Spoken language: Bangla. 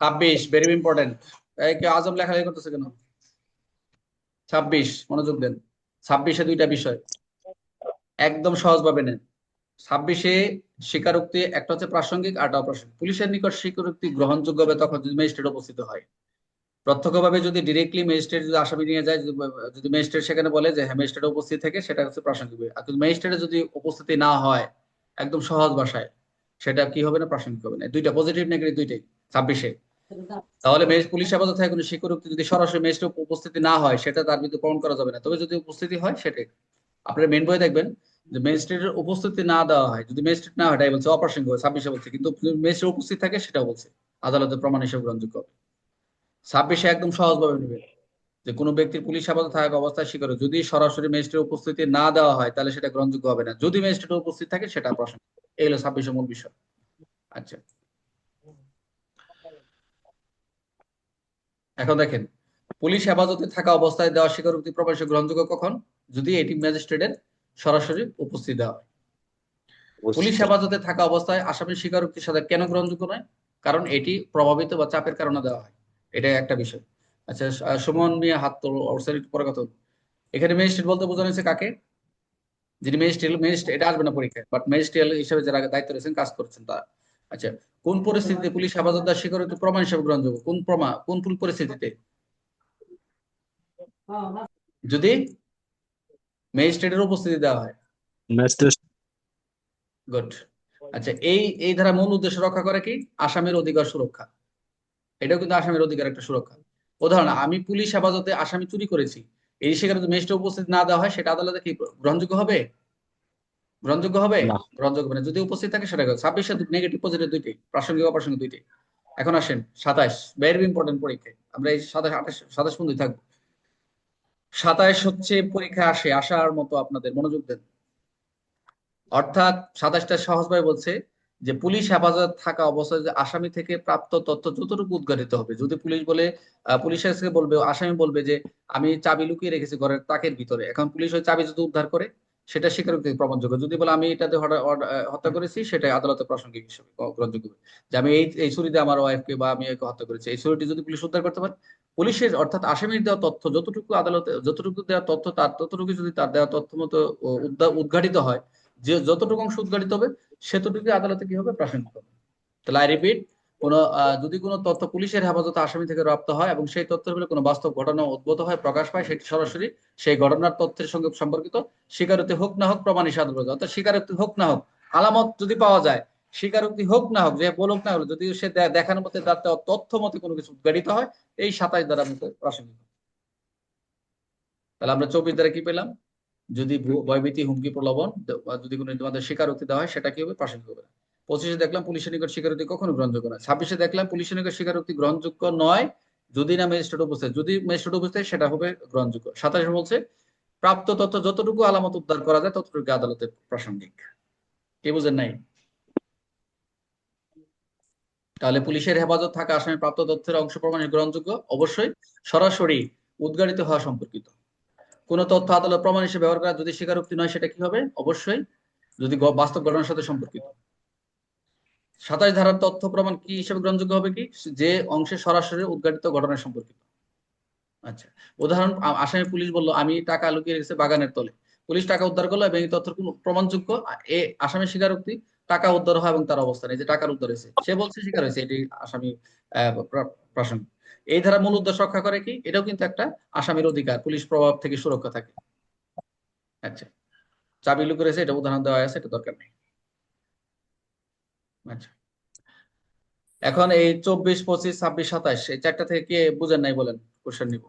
ছাব্বিশ ভেরি ইম্পর্টেন্ট আজম লেখালেখি করতেছে কেন? ছাব্বিশ, মনোযোগ দেন। ছাব্বিশে দুইটা বিষয়। একদম সহজভাবে নেন। ছাব্বিশে স্বীকারোক্তি, একটা হচ্ছে প্রাসঙ্গিক আরটা অপ্রাসঙ্গিক। পুলিশের নিকট স্বীকারোক্তি গ্রহণযোগ্য হবে তখন যদি ম্যাজিস্ট্রেট উপস্থিত হয়। প্রত্যক্ষভাবে যদি ডিরেক্টলি ম্যাজিস্ট্রেট যদি আসামি নিয়ে যায়, যদি ম্যাজিস্ট্রেট সেখানে বলে যে হ্যাঁ ম্যাজিস্ট্রেট উপস্থিত থেকে সেটা হচ্ছে প্রাসঙ্গিক আর যদি ম্যাজিস্ট্রেটে যদি উপস্থিতি না হয়, একদম সহজ ভাষায়, সেটা কি হবে না, প্রাসঙ্গিক হবে না। দুইটা পজিটিভ নেগেটিভ দুইটাই। ছাব্বিশে। তাহলে মেজ- পুলিশ হেফাজত থেকে কোনো স্বীকারোক্তি যদি সরাসরি ম্যাজিস্ট্রেট উপস্থিতি না হয়, সেটা তার বিরুদ্ধে প্রমাণ করা যাবে না। তবে যদি উপস্থিতি হয়, সেটাই। আপনার মেন বই দেখবেন যে ম্যাজিস্ট্রেটের উপস্থিতি না দেওয়া হয়, যদি ম্যাজিস্ট্রেট না হয় এটাই বলছে, অপ্রাসঙ্গিক হবে ছাব্বিশে বলছে। কিন্তু ম্যাজিস্ট্রেট উপস্থিত থাকে, সেটাও বলছে আদালতে প্রমাণ হিসেবে গ্রহণযোগ্য হবে। ছাব্বিশে একদম সহজভাবে নেবে যে কোনো ব্যক্তির পুলিশ হেফাজত থাকা অবস্থায় স্বীকার। যদি সরাসরি ম্যাজিস্ট্রেট উপস্থিতি না দেওয়া হয়, তাহলে সেটা গ্রহণযোগ্য হবে না। যদি ম্যাজিস্ট্রেট উপস্থিত থাকে, সেটা প্রশ্ন। এই হলো ছাব্বিশের মূল বিষয়। আচ্ছা। এখন দেখেন পুলিশ হেফাজতে থাকা অবস্থায় দেওয়া স্বীকারোক্তি প্রকাশে গ্রহণযোগ্য কখন? যদি এটি ম্যাজিস্ট্রেটের সরাসরি উপস্থিত দেওয়া হয় পুলিশ হেফাজতে থাকা অবস্থায় আসামির স্বীকারোক্তির সাথে কেন গ্রহণযোগ্য নয়? কারণ এটি প্রভাবিত বা চাপের কারণে দেওয়া হয়। এটা একটা বিষয়। আচ্ছা সুমন মিয়া হাত তোল পরে কথা। এখানে ম্যাজিস্ট্রেট বলতে বোঝানো হয়েছে কাকে? যিনি ম্যাজিস্ট্রেট ম্যাজিস্ট্রেট এটা আসবে না পরীক্ষায় বাট ম্যাজিস্ট্রেট হিসেবে যারা দায়িত্ব রয়েছেন কাজ করছেন তারা। আচ্ছা কোন পরিস্থিতিতে পুলিশ হেফাজত দেওয়া স্বীকারোক্তি প্রমাণ হিসেবে গ্রহণযোগ্য? কোন প্রমাণ কোন কোন পরিস্থিতিতে? যদি ম্যাজিস্ট্রেটের উপস্থিতি দেওয়া হয়। গুড। আচ্ছা এই এই ধারা মূল উদ্দেশ্য রক্ষা করে কি? আসামের অধিকার সুরক্ষা। এটাও কিন্তু আসামের অধিকার একটা সুরক্ষা। উদাহরণ আমি পুলিশ হেফাজতে আসামি চুরি করেছি। এই সেখানে যদি ম্যাজিস্ট্রেট উপস্থিত না দেওয়া হয় সেটা আদালতে কি গ্রহণযোগ্য হবে? গ্রহণযোগ্য হবে। গ্রহণযোগ্য হবে না। যদি উপস্থিত থাকে সেটা ছাব্বিশে নেগেটিভ পজিটিভ দুইটাই প্রাসঙ্গিক অপ্রাসঙ্গিক দুইটাই এখন আসেন সাতাশ। ভেরি ইম্পর্টেন্ট পরীক্ষায় আমরা এই সাতাশ আঠাশ সাতাশ পর্যন্ত থাকব। সাতাশ হচ্ছে পরীক্ষা আসে আসার মতো আপনাদের মনোযোগ দেন। অর্থাৎ সাতাশটা সহজভাবে বলছে যে পুলিশ হেফাজত থাকা অবস্থায় যে আসামি থেকে প্রাপ্ত তথ্য যতটুকু উদ্ঘাটিত হবে। যদি পুলিশ বলে পুলিশের কাছে বলবে আসামি বলবে যে আমি চাবি লুকিয়ে রেখেছি ঘরের তাকের ভিতরে। এখন পুলিশ ওই চাবি যদি উদ্ধার করে সেটা স্বীকারোক্তি প্রমাণযোগ্য। যদি বলে আমি এটাতে হত্যা করেছি সেটা আদালতে প্রাসঙ্গিক হিসেবে গ্রহণযোগ্য। যে আমি এই এই ছুরিতে আমার ওয়াইফকে বা আমি একে হত্যা করেছি, এই ছুরিটি যদি পুলিশ উদ্ধার করতে পারে, পুলিশের অর্থাৎ আসামির দেওয়া তথ্য, যতটুকু আদালতে যতটুকু দেওয়া তথ্য, তার ততটুকু যদি তার দেওয়া তথ্য মতো উদ্ঘাটিত হয়, যে যতটুকু অংশ উদ্ঘাটিত হবে সেতটুকু আদালতে কি হবে? প্রাসঙ্গিক হবে। তাহলে আই রিপিট কোন যদি কোনো তথ্য পুলিশের হেফাজতে আসামি থেকে প্রাপ্ত হয় এবং সেই তথ্যের ফলে কোনো বাস্তব ঘটনা উদ্ভূত হয়, প্রকাশ পায়, সেটি সরাসরি সেই ঘটনার তথ্যের সঙ্গে সম্পর্কিত, স্বীকারোক্তি হোক না হোক প্রমাণ হিসাবে অর্থাৎ স্বীকারোক্তি হোক না হোক, আলামত যদি পাওয়া যায়, স্বীকারোক্তি হোক না হোক, যে বলুক না হলো যদি সে দেখানোর মধ্যে তার তথ্য মতে কোনো কিছু উদ্ঘাটিত হয়, এই সাতাশ দ্বারা প্রাসঙ্গিক। তাহলে আমরা চব্বিশ দ্বারা কি পেলাম? যদি ভয়ভীতি, হুমকি, প্রলোভন যদি কোনো তোমাদের স্বীকারোক্তি দেওয়া হয়, সেটা কি হবে? প্রাসঙ্গিক হবে। না পঁচিশে দেখলাম পুলিশের নিকট স্বীকারোক্তি কখনো গ্রহণযোগ্য নয়। ছাব্বিশে দেখলাম পুলিশের নিকট স্বীকারোক্তি গ্রহণযোগ্য নয় যদি না ম্যাজিস্ট্রেট উপস্থিত। যদি ম্যাজিস্ট্রেট উপস্থিত, সেটা হবে গ্রহণযোগ্য। সাতাশে বলছে, প্রাপ্ত তথ্য যতটুকু আলামত উদ্ধার করা যায় ততটুকু আদালতে প্রাসঙ্গিক। কে বুঝেন নাই? তাহলে পুলিশের হেফাজত থাকা আসামি প্রাপ্ত তথ্যের অংশ প্রমাণের গ্রহণযোগ্য? অবশ্যই। সরাসরি উদ্ঘাটিত হওয়া সম্পর্কিত। কোন তথ্য আদালত প্রমাণ হিসেবে ব্যবহার করা, যদি স্বীকারোক্তি নয়, সেটা কি হবে? অবশ্যই। যদি বাস্তব ঘটনার সাথে সম্পর্কিত। সাতাশ ধারার তথ্য প্রমাণ কি হিসেবে গ্রহণযোগ্য হবে কি? যে অংশে সরাসরি উদ্ঘাটিত ঘটনা সম্পর্কিত। আচ্ছা উদাহরণ আসামি পুলিশ বলল, আমি টাকা লুকিয়ে রেখেছি বাগানের তলে। পুলিশ টাকা উদ্ধার করল এবং এই তথ্যের কোন প্রমাণযোগ্য এ আসামি স্বীকারোক্তি, টাকা উদ্ধার হয় এবং তার অবস্থান। এই যে টাকার উদ্ধার হয়েছে, সে বলছে স্বীকার হয়েছে, এটি আসামি প্রাসঙ্গিক। এই ধারা মূল উদ্দেশ্য রক্ষা করে কি? এটাও কিন্তু একটা আসামির অধিকার, পুলিশ প্রভাব থেকে সুরক্ষা থাকে। আচ্ছা চাবি লুকিয়ে রয়েছে এটা উদাহরণ দেওয়া আছে এটা দরকার নেই। আচ্ছা। এখন এই চব্বিশ, পঁচিশ, ছাব্বিশ, সাতাশ, এই চারটা থেকে কে বুঝেন নাই বলেন কোশ্চেন নিব।